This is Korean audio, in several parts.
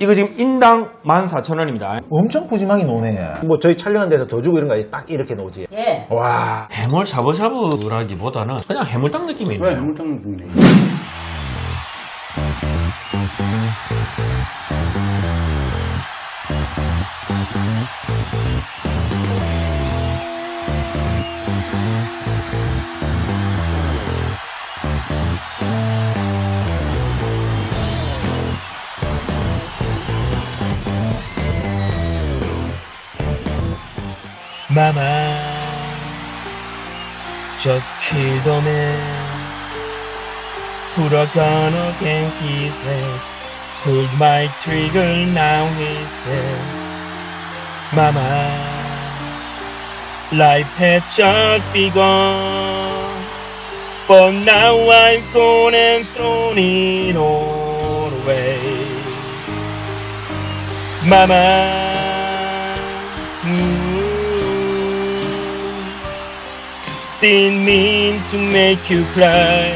이거 지금 인당 14,000원입니다. 엄청 푸짐하게 노네. 뭐 저희 촬영한 데서 더 주고 이런 거딱 이렇게 노지. 예. 와. 해물 샤브샤브라기보다는 그냥 해물탕 느낌이 왜. 해물탕 먹네? Mama just killed a man. Put a gun against his head. Pulled my trigger, now he's dead. Mama, life had just begun. But now I've gone and thrown it all away. Mama, didn't mean to make you cry.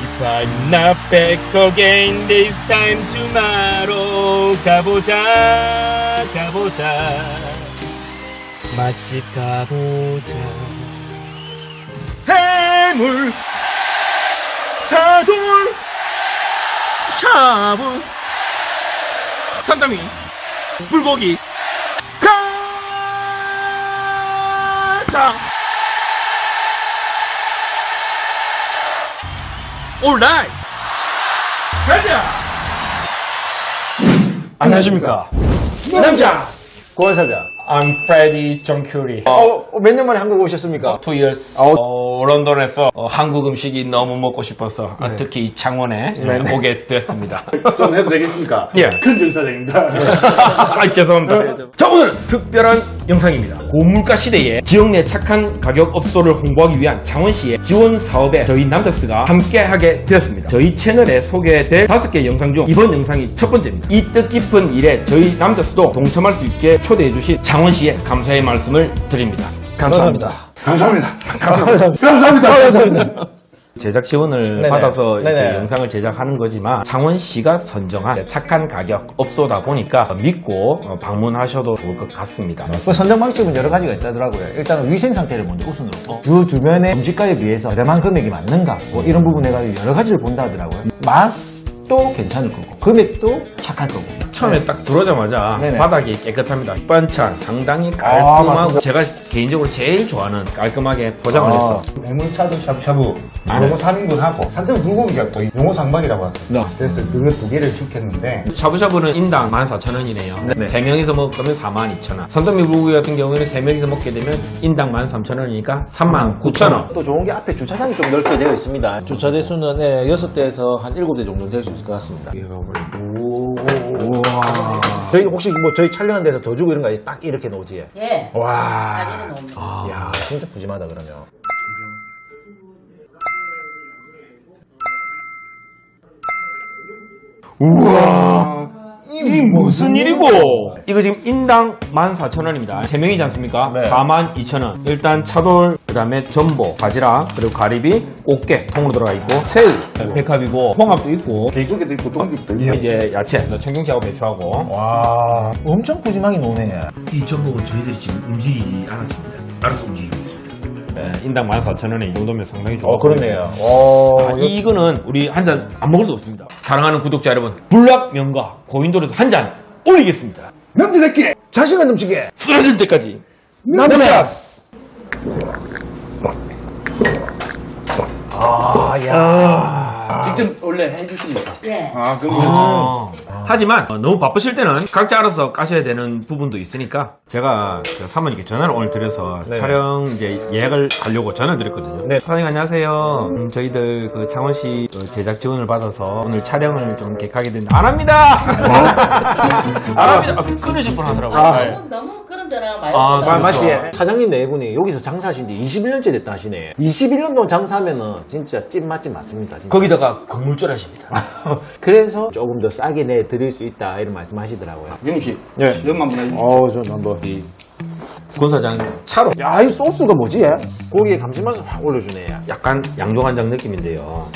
If I'm not back again this time tomorrow, 가보자, 가보자, 맛집 가보자. 해물, 차돌, 샤브, 산더미, 불고기, 가자. 올라이. 가자. 안녕하십니까. 남자! 고원사자. I'm Freddy John Curie. 어, 몇 년 만에 한국 오셨습니까? two years. 어. 어, 런던에서 어, 한국 음식이 너무 먹고 싶어서 아, 특히 이 창원에 네, 네. 오게 됐습니다. 좀 해도 되겠습니까? 예. 큰 전사장입니다. 아, 죄송합니다. 자, 오늘은 특별한 영상입니다. 고물가 시대에 지역 내 착한 가격 업소를 홍보하기 위한 창원시의 지원 사업에 저희 남자스가 함께 하게 되었습니다. 저희 채널에 소개될 다섯 개 영상 중 이번 영상이 첫 번째입니다. 이 뜻깊은 일에 저희 남자스도 동참할 수 있게 초대해 주신 창원시에 감사의 말씀을 드립니다. 감사합니다. 감사합니다. 감사합니다. 감사합니다. 감사합니다. 제작 지원을 네네. 받아서 네네. 영상을 제작하는 거지만 창원 시가 선정한 착한 가격 업소다 보니까 믿고 어, 방문하셔도 좋을 것 같습니다. 그 선정 방식은 여러 가지가 있다더라고요. 일단은 위생 상태를 먼저 우선으로. 주 주변의 음식가에 비해서 저렴한 금액이 맞는가? 뭐 이런 부분에 가지고 여러 가지를 본다 하더라고요. 맛도 괜찮을 거고, 금액도 착할 거고. 처음에 딱 들어오자마자 네네. 바닥이 깨끗합니다. 밑반찬 상당히 아, 깔끔하고 맞습니다. 제가 개인적으로 제일 좋아하는 깔끔하게 포장을 아. 했어. 해물차도 샤브샤브 아, 요거 3인분 하고 산더미 불고기가 또 용어 상박이라고 하죠 네. 그래서 그거 두 개를 시켰는데 샤브샤브는 인당 14,000원이네요. 네네. 세명이서 먹으면 42,000원. 선도미 불고기 같은 경우에는 세명이서 먹게 되면 인당 13,000원이니까 39,000원. 또 좋은 게 앞에 주차장이 좀 넓게 되어 있습니다. 주차 대수는 네, 6대에서 한 7대 정도 될 수 있을 것 같습니다. 우 와. 저희 혹시 뭐 저희 촬영한 데서 더 주고 이런 거딱 이렇게 놓지? 예. 와. 옵니다. 이야, 진짜 푸짐하다 그러면. 우와. 이게 무슨 일이고? 이거 지금 인당 14,000원입니다. 세명이지 않습니까? 네. 42,000원. 일단 차돌, 그 다음에 전복, 바지락, 그리고 가리비, 꽃게 통으로 들어가 있고, 새우, 백합이고, 홍합도 있고, 개조개도 있고 똥도 있고. 이제 야채, 청경채하고 배추하고. 와, 엄청 푸짐하게 노네. 이 종목은 저희들이 지금 움직이지 않았습니다. 알아서 움직이고 있습니다. 네, 인당 14,000원에 이 정도면 상당히 좋아. 어, 그렇네요. 어, 아, 이- 이거는 우리 한 잔 안 먹을 수 없습니다. 사랑하는 구독자 여러분, 불락 명가 고인돌에서 한 잔 올리겠습니다. 명지 새끼! 자신감 넘치게. 쓰러질 때까지. 남자스! 아, 야. 직접 원래 해주십니까? 예. 아, 그럼 아. 하지만 어, 너무 바쁘실 때는 각자 알아서 까셔야 되는 부분도 있으니까 제가 저 사모님께 전화를 오늘 드려서 네. 촬영 이제 예약을 하려고 전화 드렸거든요. 네. 사장님 안녕하세요. 음, 저희들 그 창원시 그 제작 지원을 받아서 오늘 촬영을 좀 이렇게 가게 됐는데 안 합니다. 안 합니다. 아, 끊으실 뻔 하더라고요. 아, 네. 너무, 너무 전화가 많이 아. 마, 맛이 그렇죠. 사장님 네 분이 여기서 장사하신 지 21년째 됐다 하시네. 21년 동안 장사하면은 진짜 찐 맛집 맞습니다. 진짜. 거기다가 건물절하십니다. 그래서 조금 더 싸게 내 드릴 수 있다 이런 말씀 하시더라고요. 영씨, 네. 시험 한번 해주세요. 어우, 전 한번. 이 군사장 차로 야, 이 소스가 뭐지, 얘? 고기에 감칠맛을 확 올려주네. 약간 양조간장 느낌인데요.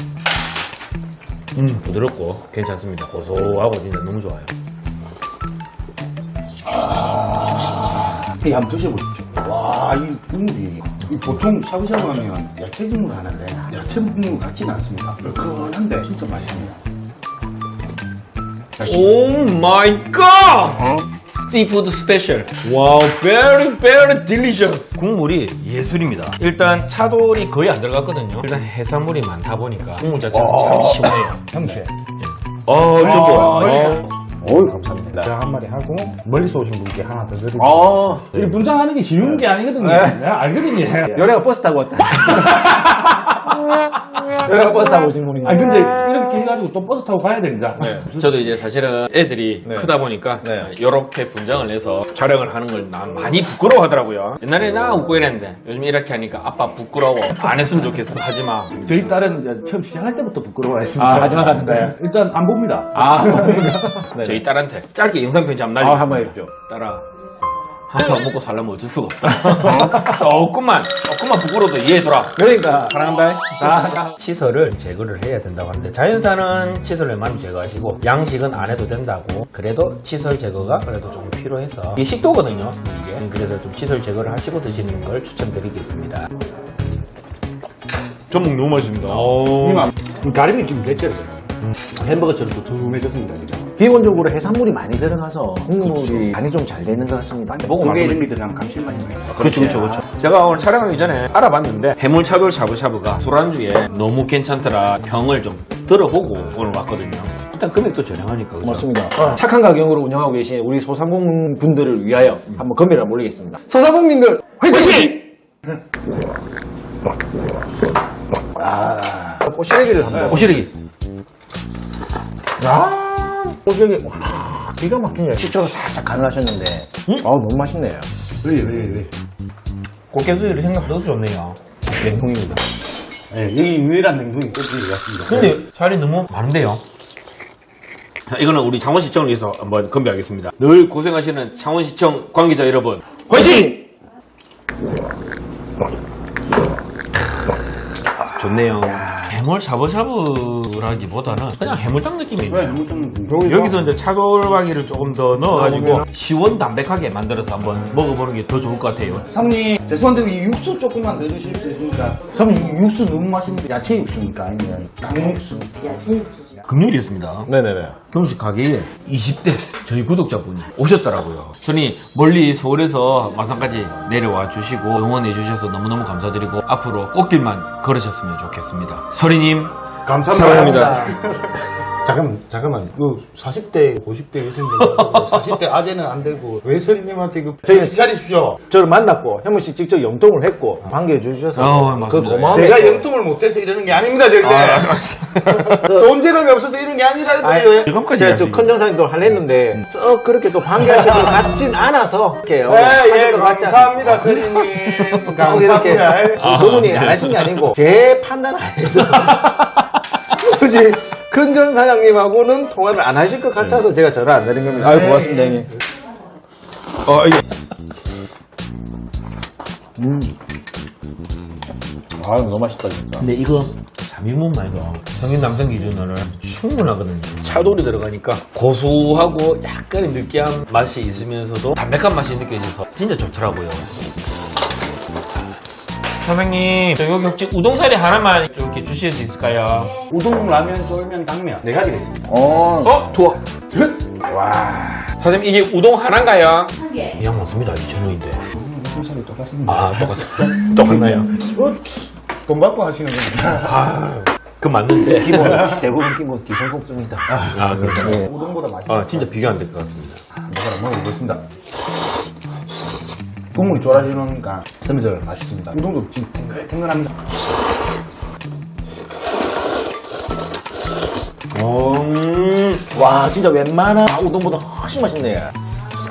음, 부드럽고 괜찮습니다. 고소하고 진짜 너무 좋아요. 이 한번 드셔보십시오. 와, 이 국물이 이 보통 샤브샤브 하면 야채 국물 하는데 야채 국물 같지는 않습니다. 얼큰한데 진짜 맛있습니다. 오 마이 갓! 씨푸드 스페셜. 와우, very very delicious. 국물이 예술입니다. 일단 차돌이 거의 안 들어갔거든요. 일단 해산물이 많다 보니까 국물 자체가 참 시원해요. 형씨. 어, 저도. 어. 어이, 감사합니다. 제가 한 마리 하고, 멀리서 오신 분께 하나 더 드리고. 아, 이 분장하는 게 쉬운 게 아니거든요. 내가 알거든요. 요래가 버스 타고 왔다. 요래가 버스 타고 오신 분인가? 아 근데 이렇게 해가지고 또 버스 타고 가야 됩니다. 저도 이제 사실은 애들이 네. 크다 보니까 네. 이렇게 분장을 내서 촬영을 하는 걸 나 많이 부끄러워하더라고요. 옛날에 나 웃고 이랬는데 요즘 이렇게 하니까 아빠 부끄러워. 안 했으면 좋겠어. 하지 마. 저희 딸은 이제 처음 시작할 때부터 부끄러워했습니다. 아, 하지마 같은데. 네, 일단 안 봅니다. 아, 저희 딸한테 짧게 영상 편지 한번 아, 날리겠습니다. 한번 해주죠. 딸아, 한판 먹고 살려면 어쩔 수가 없다. 조금만, 조금만 부끄러워도 이해해줘라. 그러니까. 사랑한다. 아, 치설을 제거를 해야 된다고 하는데 자연산은 치설을 웬만하면 제거하시고 양식은 안 해도 된다고 그래도 치설 제거가 그래도 조금 필요해서 이게 식도거든요 이게 그래서 좀 치설 제거를 하시고 드시는 걸 추천드리겠습니다 전복 너무 맛있습니다 이만 가림이 지금 됐죠. 햄버거처럼. 지금. 기본적으로 해산물이 많이 들어가서 국물이 간이 좀 잘 되는 것 같습니다. 고개 이런 게 들어가면 감칠맛이 나요. 그렇죠 그렇죠 그렇죠 제가 오늘 촬영하기 전에 알아봤는데 해물차돌 샤브샤브가 술안주에 너무 괜찮더라 평을 좀 들어보고 오늘 왔거든요 일단 금액도 저렴하니까 그죠? 맞습니다. 착한 가격으로 운영하고 계신 우리 소상공 분들을 위하여 한번 건배를 한번 올리겠습니다. 소상공민들 화이팅! 아, 꼬시래기를 한번. 오시래기 아, 꼬시래기. 와, 기가 막히네. 식초도 살짝 간을 하셨는데. 아 너무 맛있네요. 왜, 왜, 왜? 꽃게수율이 생각보다 좋네요 냉동입니다 네, 여기 유일한 냉동이 끝인 것 같습니다. 근데 살이 너무 많은데요. 이거는 우리 창원시청을 위해서 한번 건배하겠습니다. 늘 고생하시는 창원시청 관계자 여러분, 화이팅! 좋네요. 해물 샤브샤브라기보다는 그냥 해물탕. 왜, 좀, 여기서 이제 차돌박이를 조금 더 넣어가지고 시원 담백하게 만들어서 한번 먹어보는 게 더 좋을 것 같아요. 사모님, 죄송한데 이 육수 조금만 넣어주실 수 있습니까? 사모님, 이 육수 너무 맛있는데 야채 육수입니까? 아니면 깡육수? 금요일이었습니다. 네네네. 경식 가게에 20대 저희 구독자분이 오셨더라고요. 손이 멀리 서울에서 마산까지 내려와 주시고 응원해 주셔서 너무너무 감사드리고 앞으로 꽃길만 걸으셨으면 좋겠습니다. 서리님 감사합니다. 사랑합니다. 잠깐만, 잠깐만. 그 40대, 50대 여성들, 40대 아재는 안 되고 왜 서리님한테 그 저희는- 정신 차리십시오. 저를 만났고 현무 씨 직접 영통을 했고 반겨해 주셔서 어, 그 맞습니다. 고마움에 제가 영통을 못해서 이러는 게 아닙니다, 절대. 존재감이 없어서 이러는 게 아니라 아니, 이것까지 제가 해야지. 또 컨정사님도 하려 했는데 썩 그렇게 또 반겨하실 것 같진 않아서 이렇게 어, 예, 예, 것 같지 않습니다. 감사합니다, 서리님. 이렇게 감사합니다. 어, 그분이 안 하신 게 아니고 제 판단 안에서 굳이 큰전 사장님하고는 통화를 안 하실 것 같아서 제가 전화 안 드린 겁니다. 아유 고맙습니다 형님. 어, 이게 아 너무 맛있다 진짜. 근데 이거 3인분만 해도 성인 남성 기준으로는 충분하거든요. 차돌이 들어가니까 고소하고 약간의 느끼한 맛이 있으면서도 담백한 맛이 느껴져서 진짜 좋더라고요. 선생님, 저 여기 혹시 우동사리 하나만 좀 이렇게 주실 수 있을까요? 우동, 라면, 쫄면, 당면 네 가지가 있습니다. 어. 어? 좋아. 와. 선생님, 이게 우동 하나인가요? 한 개. 이양 맞습니다. 2,000원인데. 무슨 살이 똑같습니다. 아, 똑같아. 똑같나요? 어, 돈 받고 하시는 겁니다. 아, 그 맞는데. 기본 대부분 기본 기성복습니다. 아, 그렇죠. 네. 우동보다 맛있어. 아, 진짜 비교 안 될 것 같습니다. 먹어라 먹어보겠습니다. 국물이 졸아지니까 스미들 맛있습니다. 우동도 지금 탱글탱글합니다. 음. 와 진짜 웬만한 우동보다 훨씬 맛있네.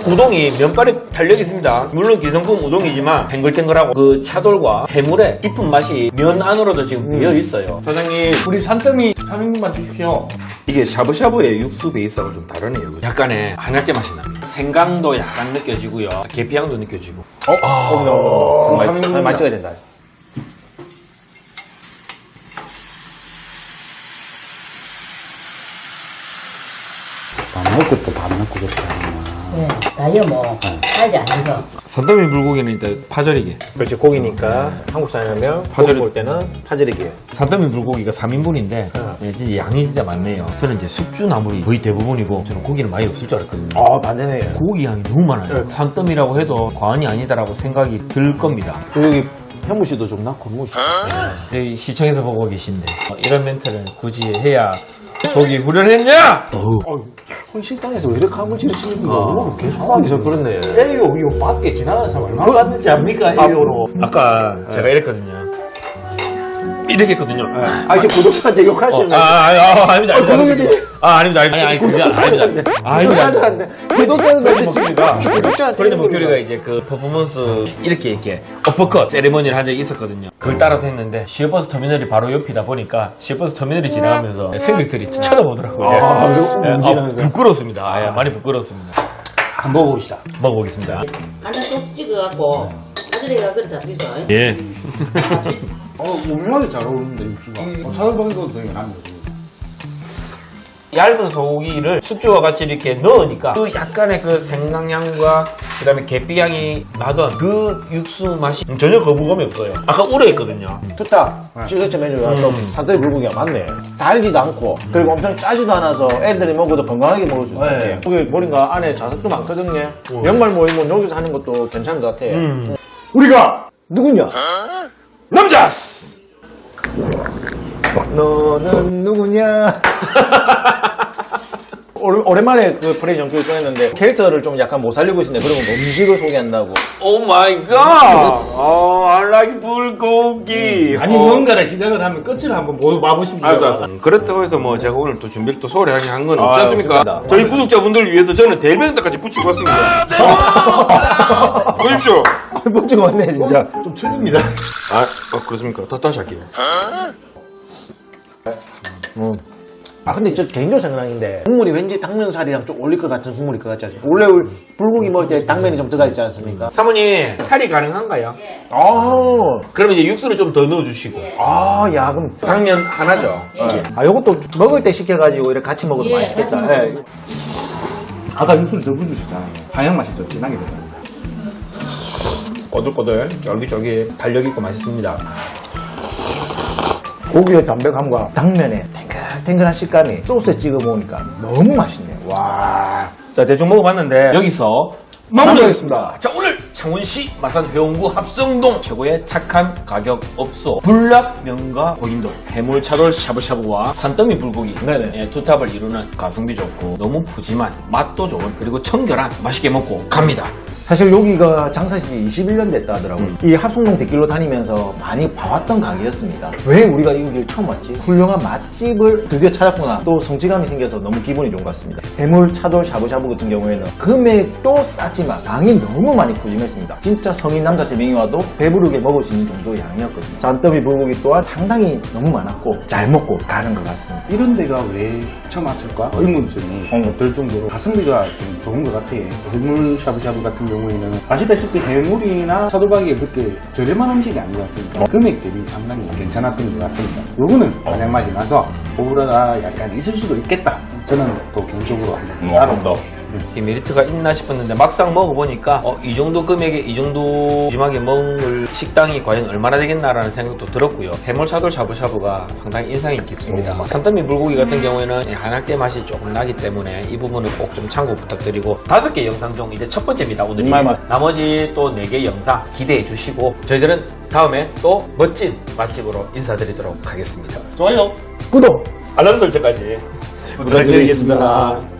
우동이 면발에 탄력이 있습니다. 물론 기성품 우동이지만 탱글탱글하고 그 차돌과 해물의 깊은 맛이 면 안으로도 지금 배어 있어요. 사장님 우리 산더미 3인분만 주십시오. 이게 샤브샤브의 육수 베이스하고 좀 다르네요. 약간의 한약재 맛이 납니다. 생강도 약간 느껴지고요. 계피향도 느껴지고. 어? 어, 어, 삼인분이다. 많이, 찍어야 된다. 밥 먹고 또 밥 먹고 그렇게 하나. 네, 다이어 뭐, 살지 않아서. 산더미 불고기는 일단 파절이게. 그렇지, 고기니까 한국 사람이면 파절이- 파절이 볼 때는 파절이게. 산더미 불고기가 3인분인데 예, 진짜 양이 진짜 많네요. 저는 이제 숙주나물이 거의 대부분이고 저는 고기는 많이 없을 줄 알았거든요. 아, 반대네. 고기 양이 너무 많아요. 산더미라고 해도 과언이 아니다라고 생각이 들 겁니다. 여기 현무 씨도 좀 낳고, 무 씨. 저희 시청에서 보고 계신데 어, 이런 멘트를 굳이 해야 속이 후련했냐? 형 식당에서 왜 이렇게 한번 지르시는 거야? 어, 계속 아, 하면서 그렇네. 에이요, 이거 밖에 지나가는 사람 얼마나 갔는지 압니까, 에이요로. 아까 제가 이랬거든요. 이렇게 했거든요. 아, 이제 구독자한테 욕하시는 아, 아, 아, 아닙니다. 아닙니다. 구독자들이- 아, 아닙니다. 아니, 아니, 그게 아닙니다. 아닙니다. 구독자들한테, 구독자들한테 목소리가 구독자한테 프레드 머큐리가 이제 그 퍼포먼스 이렇게 이렇게 어퍼컷 세레머니를 한 적이 있었거든요. 그걸 따라서 했는데 시외버스 터미널이 바로 옆이다 보니까 시외버스 터미널이 지나가면서 승객들이 쳐다보더라고요. 아, 예. 예, 움직이면서. 부끄럽습니다. 아, 예, 많이 부끄럽습니다. 한 번 먹어봅시다. 먹어보겠습니다. 간장 쏙 찍어갖고, 아들이가 그래 잡히죠. 예. 어, 오묘하게 잘 어울린다, 육수가. 어, 차돌박이도 되게 나는 거지. 얇은 소고기를 숙주와 같이 이렇게 넣으니까 그 약간의 그 생강향과 그 다음에 계피향이 나던 그 육수 맛이 전혀 거부감이 없어요. 아까 우려했거든요. 좋다. 시그처 메뉴가 좀 산더미 불고기가 많네. 달지도 않고, 그리고 엄청 짜지도 않아서 애들이 먹어도 건강하게 먹을 수 있는 네. 것 여기 보니까 안에 자석도 많거든요. 연말 모이면 여기서 하는 것도 괜찮은 것 같아. 음. 우리가 누구냐? 남자스! 너는 누구냐? 오래- 오랜만에 그 프레이 정규를 꺼냈는데 캐릭터를 좀 약간 못 살리고 있는데 그러면 음식을 소개한다고 오 마이 갓! 어, I like 불고기. 아니, 어. 뭔가를 시작을 하면 끝을 한번 뭐 봐보십시오. 알았어, 알았어. 그렇다고 해서 뭐 제가 오늘 또 준비를 또 소홀하게 한건 아, 없지 않습니까? 좋습니다. 저희 구독자분들을 위해서 저는 대변까지 붙이고 왔습니다. 보십시오. 꼴찌가 왔네 진짜 좀 쳐집니다. 아, 어, 그렇습니까? 다, 다시 할게요. 음. 아 근데 저 개인적으로 생각인데 국물이 왠지 당면살이랑 좀 어울릴 것 같은 국물일 것 같지 않습니까? 원래 우리 불고기 먹을 때 당면이 좀 들어가 있지 않습니까? 사모님, 살이 가능한가요? 아, 그러면 이제 육수를 좀 더 넣어주시고. 아, 야, 그럼. 당면 하나죠. 아, 요것도 먹을 때 시켜가지고 이렇게 같이 먹어도 예, 맛있겠다. 같이 예. 아까 육수를 더 불러주셨잖아요. 하양 맛이 더 진하게 되잖아요. 꼬들꼬들, 쫄깃쫄깃, 달력 있고 맛있습니다. 고기의 담백함과 당면의 탱글탱글한 식감이 소스에 찍어 먹으니까 너무 맛있네. 와. 자, 대충 먹어봤는데, 여기서 마무리하겠습니다. 자, 오늘 창원시 마산 회원구 합성동 최고의 착한 가격 업소 불락면과 고인돌 해물 차돌 샤브샤브와 산더미 불고기. 예, 투탑을 이루는 가성비 좋고 너무 푸짐한 맛도 좋은 그리고 청결한 맛있게 먹고 갑니다. 사실 여기가 장사시 21년 됐다 하더라고요. 이 합성동 뒷길로 다니면서 많이 봐왔던 가게였습니다. 왜 우리가 이 길 처음 왔지? 훌륭한 맛집을 드디어 찾았구나. 또 성취감이 생겨서 너무 기분이 좋은 것 같습니다. 해물, 차돌, 샤브샤브 같은 경우에는 금액도 싸지만 양이 너무 많이 푸짐했습니다. 진짜 성인 남자 3명이 와도 배부르게 먹을 수 있는 정도의 양이었거든요. 산더미 불고기 또한 상당히 너무 많았고 잘 먹고 가는 것 같습니다. 이런 데가 왜 처음 왔을까? 의문점이 어, 들 정도로 가성비가 좀 좋은 것 같아. 해물 샤브샤브 같은 경우 에는 아시다시피 해물이나 차돌박이가 그렇게 저렴한 음식이 아니지 않습니까? 금액들이 상당히 괜찮았던 것 같습니다. 요거는 가장 맛이 나서 오브라가 약간 있을 수도 있겠다. 저는 또 개인적으로 한번 따로 더. 이 메리트가 있나 싶었는데 막상 먹어보니까 어, 이 정도 금액에 이 정도 푸짐하게 먹을 식당이 과연 얼마나 되겠나라는 생각도 들었고요. 해물 차돌 샤브샤브가 상당히 인상이 깊습니다. 산더미 불고기 같은 경우에는 한약재 맛이 조금 나기 때문에 이 부분은 꼭 좀 참고 부탁드리고 다섯 개 영상 중 이제 첫 번째입니다. 오늘이 정말 맛- 나머지 또 네 개 영상 기대해 주시고 저희들은 다음에 또 멋진 맛집으로 인사드리도록 하겠습니다. 좋아요. 구독! 알람 설정까지 부탁드리겠습니다.